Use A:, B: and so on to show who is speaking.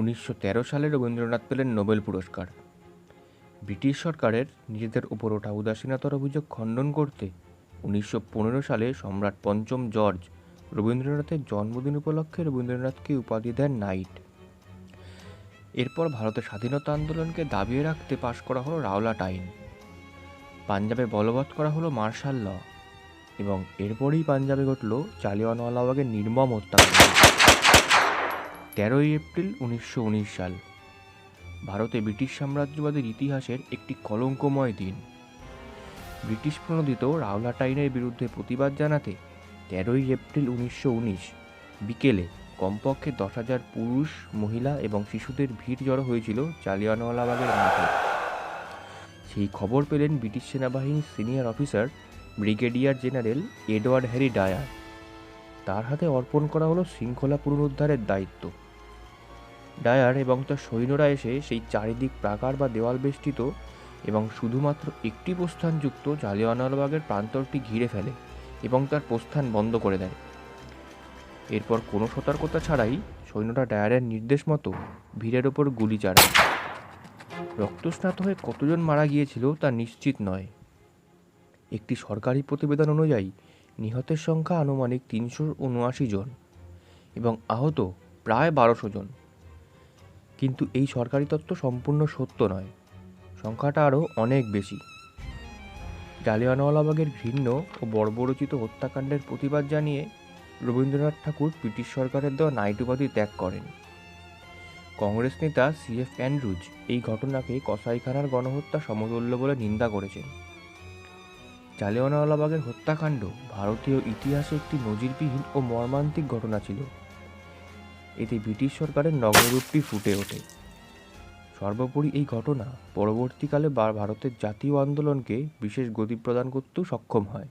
A: উনিশশো তেরো সালে রবীন্দ্রনাথ পেলেন নোবেল পুরস্কার। ব্রিটিশ সরকারের নিজেদের উপর ওঠা উদাসীনতার অভিযোগ খণ্ডন করতে উনিশশো পনেরো সালে সম্রাট পঞ্চম জর্জ রবীন্দ্রনাথের জন্মদিন উপলক্ষে রবীন্দ্রনাথকে উপাধি দেন নাইট। এরপর ভারতের স্বাধীনতা আন্দোলনকে দাবিয়ে রাখতে পাশ করা হলো রাওলাট আইন। পাঞ্জাবে বলবৎ করা হলো মার্শাল ল এবং এরপরেই পাঞ্জাবে ঘটল জালিয়ানওয়ালাবাগের নির্মম হত্যাকাণ্ড তেরোই এপ্রিল উনিশশো উনিশ সাল। ভারতে ব্রিটিশ সাম্রাজ্যবাদের ইতিহাসের একটি কলঙ্কময় দিন। ব্রিটিশ প্রণোদিত রাওলাট আইনের বিরুদ্ধে প্রতিবাদ জানাতে তেরোই এপ্রিল উনিশশো উনিশ বিকেলে কমপক্ষে দশ হাজার পুরুষ, মহিলা এবং শিশুদের ভিড় জড়ো হয়েছিল জালিয়ানওয়ালাবাগের মাঠে সেই খবর পেলেন ব্রিটিশ সেনাবাহিনীর senior officer, brigadier general Edward Harry Dyer. তার হাতে অর্পণ করা হলো শৃঙ্খলা পুনরুদ্ধারের দায়িত্ব। ডায়ার এবং তার সৈন্যরা এসে সেই চারিদিক প্রাকার বা দেওয়াল বেষ্টিত এবং শুধুমাত্র একটি প্রস্থানযুক্ত জালিয়ানওয়ালাবাগের প্রান্তরটি ঘিরে ফেলে এবং তার প্রস্থান বন্ধ করে দেয়। এরপর কোনো সতর্কতা ছাড়াই সৈন্যরা ডায়ারের নির্দেশ মতো ভিড়ের ওপর গুলি চালায়। রক্তস্নাত হয়ে কতজন মারা গিয়েছিল তা নিশ্চিত নয়। একটি সরকারি প্রতিবেদন অনুযায়ী নিহতের সংখ্যা আনুমানিক তিনশো উনআশি জন এবং আহত প্রায় বারোশো জন। কিন্তু এই সরকারি তত্ত্ব সম্পূর্ণ সত্য নয়। সংখ্যাটা আরও অনেক বেশি। জালিয়ানওয়ালাবাগের ঘৃণ্য ও বর্বরচিত হত্যাকাণ্ডের প্রতিবাদ জানিয়ে রবীন্দ্রনাথ ঠাকুর ব্রিটিশ সরকারের দেওয়া নাইট উপাধি ত্যাগ করেন। কংগ্রেস নেতা সি এফ অ্যান্ড্রুজ এই ঘটনাকে কসাইখানার গণহত্যা সমতুল্য বলে নিন্দা করেছেন। জালিয়ানওয়ালাবাগের হত্যাকাণ্ড ভারতীয় ইতিহাসে একটি নজিরবিহীন ও মর্মান্তিক ঘটনা ছিল। এতে ব্রিটিশ সরকারের নগ্নরূপটি ফুটে ওঠে। সর্বোপরি এই ঘটনা পরবর্তীকালে ভারতের জাতীয় আন্দোলনকে বিশেষ গতি প্রদান করতেও সক্ষম হয়।